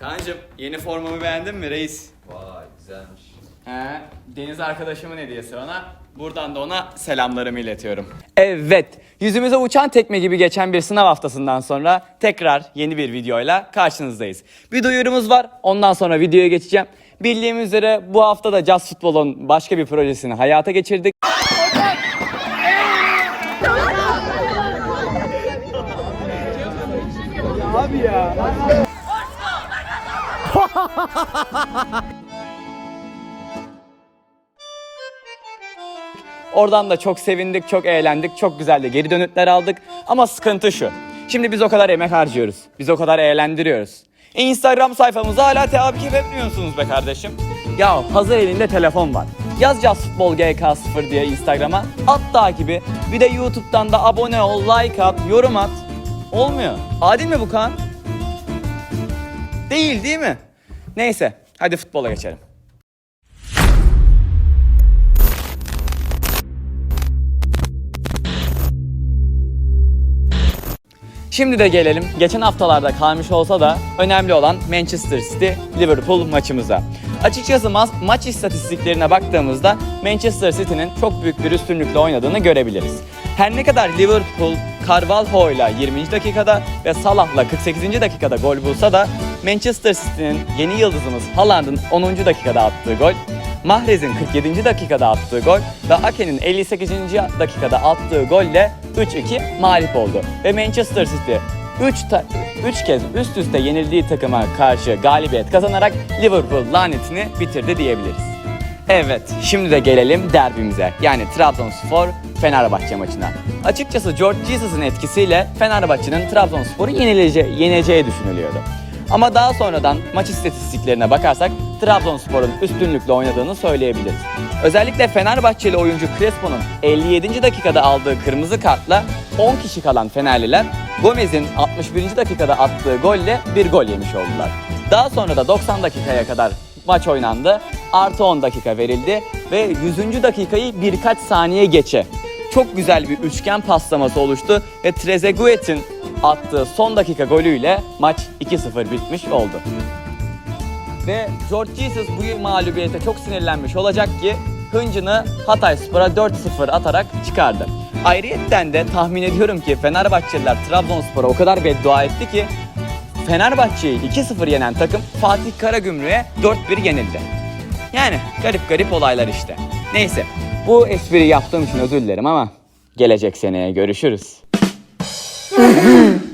Kaan'cım yeni formamı beğendin mi reis? Vay güzelmiş. He, Deniz arkadaşımın hediyesi bana. Buradan da ona selamlarımı iletiyorum. Evet, yüzümüze uçan tekme gibi geçen bir sınav haftasından sonra tekrar yeni bir videoyla karşınızdayız. Bir duyurumuz var, ondan sonra videoya geçeceğim. Bildiğimiz üzere bu hafta da Jazz Futbol'un başka bir projesini hayata geçirdik. Oradan da çok sevindik, çok eğlendik, çok güzel de geri dönütler aldık. Ama sıkıntı şu. Şimdi biz o kadar emek harcıyoruz. Biz o kadar eğlendiriyoruz. Instagram sayfamızı hala takip etmiyorsunuz be kardeşim. Ya hazır elinde telefon var. Yaz Yaz Futbol GK0 diye Instagram'a. At takibi. Bir de YouTube'dan da abone ol, like at, yorum at. Olmuyor. Adil mi bu kan? Değil değil mi? Neyse hadi futbola geçelim. Şimdi de gelelim geçen haftalarda kalmış olsa da önemli olan Manchester City Liverpool maçımıza. Açıkçası ma- maç istatistiklerine baktığımızda Manchester City'nin çok büyük bir üstünlükle oynadığını görebiliriz. Her ne kadar Liverpool Carvalho ile 20. dakikada ve Salah'la 48. dakikada gol bulsa da Manchester City'nin yeni yıldızımız Haaland'ın 10. dakikada attığı gol Mahrez'in 47. dakikada attığı gol ve Ake'nin 58. dakikada attığı golle 3-2 mağlup oldu. Ve Manchester City 3 3 kez üst üste yenildiği takıma karşı galibiyet kazanarak Liverpool lanetini bitirdi diyebiliriz. Evet, şimdi de gelelim derbimize. Yani Trabzonspor Fenerbahçe maçına. Açıkçası George Jesus'ın etkisiyle Fenerbahçe'nin Trabzonspor'u yenilece- yeneceği düşünülüyordu. Ama daha sonradan maç istatistiklerine bakarsak Trabzonspor'un üstünlükle oynadığını söyleyebiliriz. Özellikle Fenerbahçeli oyuncu Crespo'nun 57. dakikada aldığı kırmızı kartla 10 kişi kalan Fenerliler Gomez'in 61. dakikada attığı golle bir gol yemiş oldular. Daha sonra da 90 dakikaya kadar maç oynandı. Artı 10 dakika verildi ve 100. dakikayı birkaç saniye geçe çok güzel bir üçgen paslaması oluştu ve Trezeguet'in attığı son dakika golüyle maç 2-0 bitmiş oldu. Ve George Jesus bu mağlubiyete çok sinirlenmiş olacak ki hıncını Hatay Spor'a 4-0 atarak çıkardı. Ayrıyetten de tahmin ediyorum ki Fenerbahçeliler Trabzonspor'a o kadar beddua etti ki Fenerbahçe'yi 2-0 yenen takım Fatih Karagümrük'e 4-1 yenildi. Yani garip garip olaylar işte. Neyse bu espri yaptığım için özür dilerim ama gelecek seneye görüşürüz.